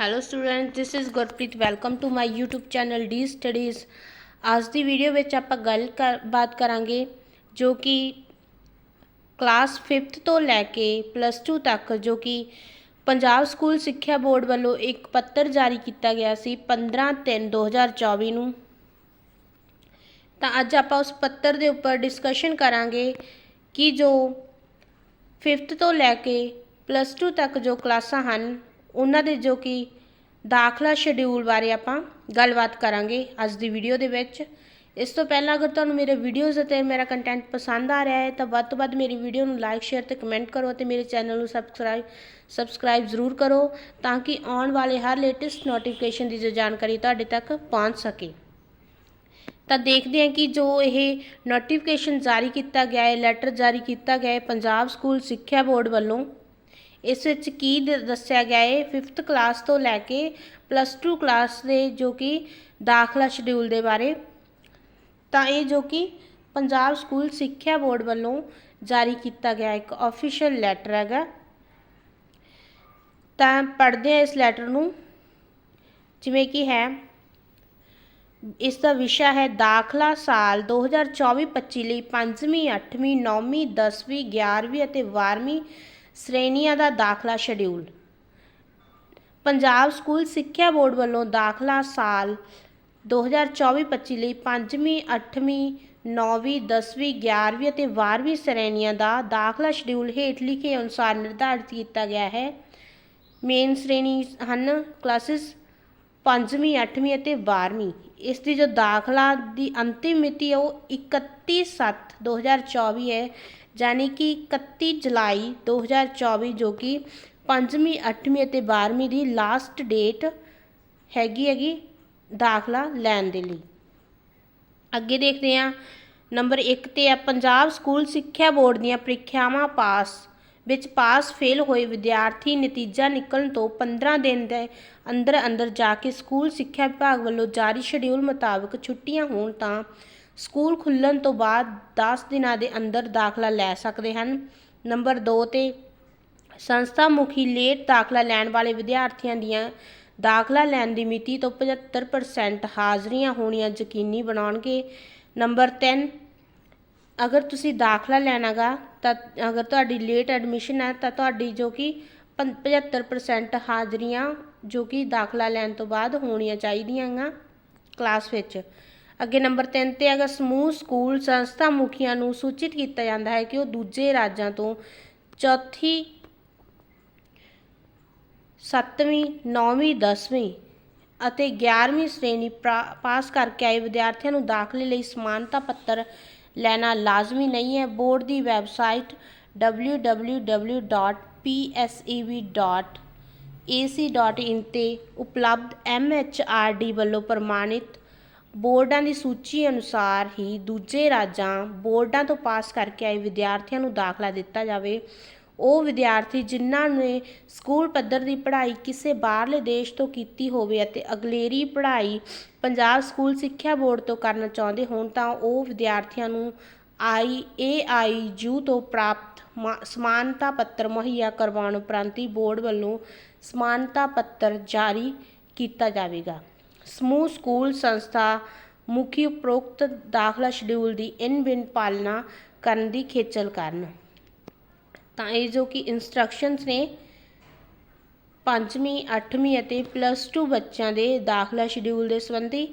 Hello student this is Gurpreet welcome to my YouTube channel D studies ਅੱਜ ਦੀ video ਵਿੱਚ ਆਪਾਂ ਗੱਲ ਕਰ ਬਾਤ ਕਰਾਂਗੇ ਜੋ ਕਿ ਕਲਾਸ 5th ਤੋਂ ਲੈ ਕੇ ਪਲੱਸ 2 ਤੱਕ, ਜੋ ਕਿ ਪੰਜਾਬ ਸਕੂਲ ਸਿੱਖਿਆ ਬੋਰਡ ਵੱਲੋਂ ਇੱਕ ਪੱਤਰ ਜਾਰੀ ਕੀਤਾ ਗਿਆ ਸੀ 15/3/2024 ਨੂੰ। ਤਾਂ ਅੱਜ ਆਪਾਂ ਉਸ ਪੱਤਰ ਦੇ ਉੱਪਰ ਡਿਸਕਸ਼ਨ ਕਰਾਂਗੇ ਕਿ ਜੋ 5th ਤੋਂ ਲੈ ਕੇ ਪਲੱਸ 2 ਤੱਕ ਜੋ ਕਲਾਸਾਂ ਹਨ ਉਹਨਾਂ ਦੇ ਜੋ ਕਿ ਦਾਖਲਾ ਸ਼ਡਿਊਲ ਬਾਰੇ ਆਪਾਂ ਗੱਲਬਾਤ ਕਰਾਂਗੇ ਅੱਜ ਦੀ ਵੀਡੀਓ ਦੇ ਵਿੱਚ। ਇਸ ਤੋਂ ਪਹਿਲਾਂ ਅਗਰ ਤੁਹਾਨੂੰ ਮੇਰੇ ਵੀਡੀਓਜ਼ ਅਤੇ ਮੇਰਾ ਕੰਟੈਂਟ ਪਸੰਦ ਆ ਰਿਹਾ ਹੈ, ਤਾਂ ਵੱਧ ਤੋਂ ਵੱਧ ਮੇਰੀ ਵੀਡੀਓ ਨੂੰ ਲਾਈਕ ਸ਼ੇਅਰ ਤੇ ਕਮੈਂਟ ਕਰੋ ਅਤੇ ਮੇਰੇ ਚੈਨਲ ਨੂੰ ਸਬਸਕ੍ਰਾਈਬ ਸਬਸਕ੍ਰਾਈਬ ਜ਼ਰੂਰ ਕਰੋ ਤਾਂ ਕਿ ਆਉਣ ਵਾਲੇ ਹਰ ਲੇਟੈਸਟ ਨੋਟੀਫਿਕੇਸ਼ਨ ਦੀ ਜੋ ਜਾਣਕਾਰੀ ਤੁਹਾਡੇ ਤੱਕ ਪਹੁੰਚ ਸਕੇ। ਤਾਂ ਦੇਖਦੇ ਹਾਂ ਕਿ ਜੋ ਇਹ ਨੋਟੀਫਿਕੇਸ਼ਨ ਜਾਰੀ ਕੀਤਾ ਗਿਆ ਹੈ ਲੈਟਰ ਜਾਰੀ ਕੀਤਾ ਗਿਆ ਹੈ, ਪੰਜਾਬ ਸਕੂਲ ਸਿੱਖਿਆ ਬੋਰਡ ਵੱਲੋਂ ਇਸ ਵਿੱਚ ਕੀ ਦੱਸਿਆ ਗਿਆ ਹੈ 5th ਕਲਾਸ ਤੋਂ ਲੈ ਕੇ ਪਲੱਸ 2 ਕਲਾਸ ਦੇ ਜੋ ਕਿ ਦਾਖਲਾ ਸ਼ਡਿਊਲ ਦੇ ਬਾਰੇ। ਤਾਂ ਇਹ ਜੋ ਕਿ ਪੰਜਾਬ ਸਕੂਲ ਸਿੱਖਿਆ ਬੋਰਡ ਵੱਲੋਂ ਜਾਰੀ ਕੀਤਾ ਗਿਆ ਇੱਕ ਆਫੀਸ਼ੀਅਲ ਲੈਟਰ ਹੈਗਾ। ਤਾਂ ਪੜ੍ਹਦੇ ਹਾਂ ਇਸ ਲੈਟਰ ਨੂੰ। ਜਿਵੇਂ ਕਿ ਹੈ, ਇਸ ਦਾ ਵਿਸ਼ਾ ਹੈ ਦਾਖਲਾ ਸਾਲ 2024-25 ਲਈ 5ਵੀਂ 8ਵੀਂ 9ਵੀਂ 10ਵੀਂ 11ਵੀਂ ਅਤੇ 12ਵੀਂ ਸ਼੍ਰੇਣੀਆਂ ਦਾ ਦਾਖਲਾ ਸ਼ਡਿਊਲ। ਪੰਜਾਬ ਸਕੂਲ ਸਿੱਖਿਆ ਬੋਰਡ ਵੱਲੋਂ ਦਾਖਲਾ ਸਾਲ 2024-25 ਲਈ 5ਵੀਂ 8ਵੀਂ 9ਵੀਂ 10ਵੀਂ 11ਵੀਂ ਅਤੇ 12ਵੀਂ ਸ਼੍ਰੇਣੀਆਂ ਦਾ ਦਾਖਲਾ ਸ਼ਡਿਊਲ ਹੇਠ ਲਿਖੇ ਅਨੁਸਾਰ ਨਿਰਧਾਰਿਤ ਕੀਤਾ ਗਿਆ ਹੈ। ਮੇਨ ਸ਼੍ਰੇਣੀ ਹਨ ਕਲਾਸਿਸ ਪੰਜਵੀਂ 8ਵੀਂ ਅਤੇ 12ਵੀਂ ਇਸ ਦੀ ਜੋ ਦਾਖਲਾ ਦੀ ਅੰਤਿਮ ਮਿਤੀ ਹੈ, ਉਹ 31/7/2024 ਹੈ। ਯਾਨੀ ਕਿ 31 ਜੁਲਾਈ 2024 ਜੋ ਕਿ ਪੰਜਵੀਂ 8ਵੀਂ ਅਤੇ 12ਵੀਂ ਦੀ ਲਾਸਟ ਡੇਟ ਹੈਗੀ ਹੈਗੀ ਦਾਖਲਾ ਲੈਣ ਦੇ ਲਈ। ਅੱਗੇ ਦੇਖਦੇ ਹਾਂ। ਨੰਬਰ 1 ਤੇ ਆ ਪੰਜਾਬ ਸਕੂਲ ਸਿੱਖਿਆ ਬੋਰਡ ਦੀਆਂ ਪ੍ਰੀਖਿਆਵਾਂ ਪਾਸ। ਵਿੱਚ ਪਾਸ ਫੇਲ ਹੋਏ ਵਿਦਿਆਰਥੀ ਨਤੀਜਾ ਨਿਕਲਣ ਤੋਂ 15 ਦਿਨ ਦੇ ਅੰਦਰ ਅੰਦਰ ਜਾ ਕੇ ਸਕੂਲ ਸਿੱਖਿਆ ਵਿਭਾਗ ਵੱਲੋਂ ਜਾਰੀ ਸ਼ਡਿਊਲ ਮੁਤਾਬਕ ਛੁੱਟੀਆਂ ਹੋਣ ਤਾਂ ਸਕੂਲ ਖੁੱਲ੍ਹਣ ਤੋਂ ਬਾਅਦ 10 ਦਿਨਾਂ ਦੇ ਅੰਦਰ ਦਾਖਲਾ ਲੈ ਸਕਦੇ ਹਨ। ਨੰਬਰ 2 ਤੇ ਸੰਸਥਾ ਮੁਖੀ ਲੇਟ ਦਾਖਲਾ ਲੈਣ ਵਾਲੇ ਵਿਦਿਆਰਥੀਆਂ ਦੀਆਂ ਦਾਖਲਾ ਲੈਣ ਦੀ ਮਿਤੀ ਤੋਂ 75% ਹਾਜ਼ਰੀਆਂ ਹੋਣੀਆਂ ਯਕੀਨੀ ਬਣਾਉਣਗੇ। ਨੰਬਰ 3 ਅਗਰ ਤੁਸੀਂ ਦਾਖਲਾ ਲੈਣਾਗਾ, ਤਾਂ ਅਗਰ ਤੁਹਾਡੀ ਲੇਟ ਐਡਮਿਸ਼ਨ ਹੈ, ਤਾਂ ਤੁਹਾਡੀ ਜੋ ਕਿ ਪੰ- 75% ਹਾਜ਼ਰੀਆਂ ਜੋ ਕਿ ਦਾਖਲਾ ਲੈਣ ਤੋਂ ਬਾਅਦ ਹੋਣੀਆਂ ਚਾਹੀਦੀਆਂ ਗਾ ਕਲਾਸ ਵਿੱਚ। ਅੱਗੇ ਨੰਬਰ 3 ਤੇ ਅਗਰ ਸਮੂਹ ਸਕੂਲ ਸੰਸਥਾ ਮੁਖੀਆਂ ਨੂੰ ਸੂਚਿਤ ਕੀਤਾ ਜਾਂਦਾ ਹੈ ਕਿ ਉਹ ਦੂਜੇ ਰਾਜਾਂ ਤੋਂ ਚੌਥੀ, ਸੱਤਵੀਂ, ਨੌਵੀਂ, ਦਸਵੀਂ ਅਤੇ 11ਵੀਂ ਸ਼੍ਰੇਣੀ ਪ੍ਰਾ- ਪਾਸ ਕਰਕੇ ਆਏ ਵਿਦਿਆਰਥੀਆਂ ਨੂੰ ਦਾਖਲੇ ਲਈ ਸਮਾਨਤਾ ਪੱਤਰ ਲੈਣਾ ਲਾਜ਼ਮੀ ਨਹੀਂ ਹੈ। ਬੋਰਡ ਦੀ ਵੈਬਸਾਈਟ www.psev.ac.in ਤੇ ਉਪਲਬਧ MHRD ਵੱਲੋਂ ਪ੍ਰਮਾਣਿਤ ਬੋਰਡਾਂ ਦੀ ਸੂਚੀ ਅਨੁਸਾਰ ਹੀ ਦੂਜੇ ਰਾਜਾਂ ਬੋਰਡਾਂ ਤੋਂ ਪਾਸ ਕਰਕੇ ਆਏ ਵਿਦਿਆਰਥੀਆਂ ਨੂੰ ਦਾਖਲਾ ਦਿੱਤਾ ਜਾਵੇ। ਉਹ ਵਿਦਿਆਰਥੀ ਜਿਨ੍ਹਾਂ ਨੇ ਸਕੂਲ ਪੱਧਰ ਦੀ ਪੜ੍ਹਾਈ ਕਿਸੇ ਬਾਹਰਲੇ ਦੇਸ਼ ਤੋਂ ਕੀਤੀ ਹੋਵੇ ਅਤੇ ਅਗਲੇਰੀ ਪੜ੍ਹਾਈ ਪੰਜਾਬ ਸਕੂਲ ਸਿੱਖਿਆ ਬੋਰਡ ਤੋਂ ਕਰਨਾ ਚਾਹੁੰਦੇ ਹੋਣ ਤਾਂ ਉਹ ਵਿਦਿਆਰਥੀਆਂ ਨੂੰ ਆਈ ਏ ਆਈ ਯੂ ਤੋਂ ਪ੍ਰਾਪਤ ਮਾ- ਸਮਾਨਤਾ ਪੱਤਰ ਮੁਹੱਈਆ ਕਰਵਾਉਣ ਉਪਰੰਤ ਬੋਰਡ ਵੱਲੋਂ ਸਮਾਨਤਾ ਪੱਤਰ ਜਾਰੀ ਕੀਤਾ ਜਾਵੇਗਾ। ਸਮੂਹ ਸਕੂਲ ਸੰਸਥਾ ਮੁਖੀ ਉਪਰੋਕਤ ਦਾਖਲਾ ਸ਼ਡਿਊਲ ਦੀ ਇਨ ਬਿਨ ਪਾਲਣਾ ਕਰਨ ਦੀ ਖੇਚਲ ਕਰਨ। ਤਾਂ ਇਹ ਜੋ ਕਿ ਇਨਸਟਰਕਸ਼ਨਸ ਨੇ, ਪੰਜਵੀਂ, ਅੱਠਵੀਂ ਅਤੇ ਪਲੱਸ 2 ਬੱਚਿਆਂ ਦੇ ਦਾਖਲਾ ਸ਼ਡਿਊਲ ਦੇ ਸੰਬੰਧੀ,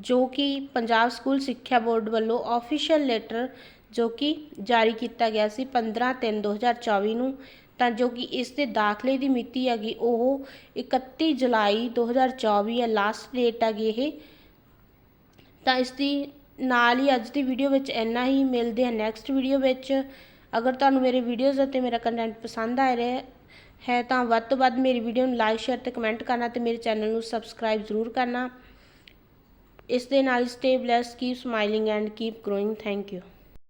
ਜੋ ਕਿ ਪੰਜਾਬ ਸਕੂਲ ਸਿੱਖਿਆ ਬੋਰਡ ਵੱਲੋਂ ਆਫੀਸ਼ੀਅਲ ਲੈਟਰ ਜੋ ਕਿ ਜਾਰੀ ਕੀਤਾ ਗਿਆ ਸੀ 15/3/2024 ਨੂੰ, ਤਾਂ ਜੋ ਕਿ ਇਸ ਦੇ ਦਾਖਲੇ ਦੀ ਮਿਤੀ ਹੈਗੀ ਉਹ 31 ਜੁਲਾਈ 2024 ਹੈ ਲਾਸਟ ਡੇਟ ਹੈਗੀ ਇਹ। ਤਾਂ ਇਸ ਦੀ ਨਾਲ ਹੀ ਅੱਜ ਦੀ ਵੀਡੀਓ ਵਿੱਚ ਇੰਨਾ ਹੀ, ਮਿਲਦੇ ਹਾਂ ਨੈਕਸਟ ਵੀਡੀਓ ਵਿੱਚ। ਅਗਰ ਤੁਹਾਨੂੰ ਮੇਰੇ ਵੀਡੀਓਜ਼ ਅਤੇ ਮੇਰਾ ਕੰਟੈਂਟ ਪਸੰਦ ਆ ਰਿਹਾ ਹੈ ਤਾਂ ਵੱਧ ਤੋਂ ਵੱਧ ਮੇਰੀ ਵੀਡੀਓ ਨੂੰ ਲਾਈਕ ਸ਼ੇਅਰ ਤੇ ਕਮੈਂਟ ਕਰਨਾ ਤੇ ਮੇਰੇ ਚੈਨਲ ਨੂੰ ਸਬਸਕ੍ਰਾਈਬ ਜ਼ਰੂਰ ਕਰਨਾ। ਇਸ ਦੇ ਨਾਲ stay blessed keep smiling and keep growing thank you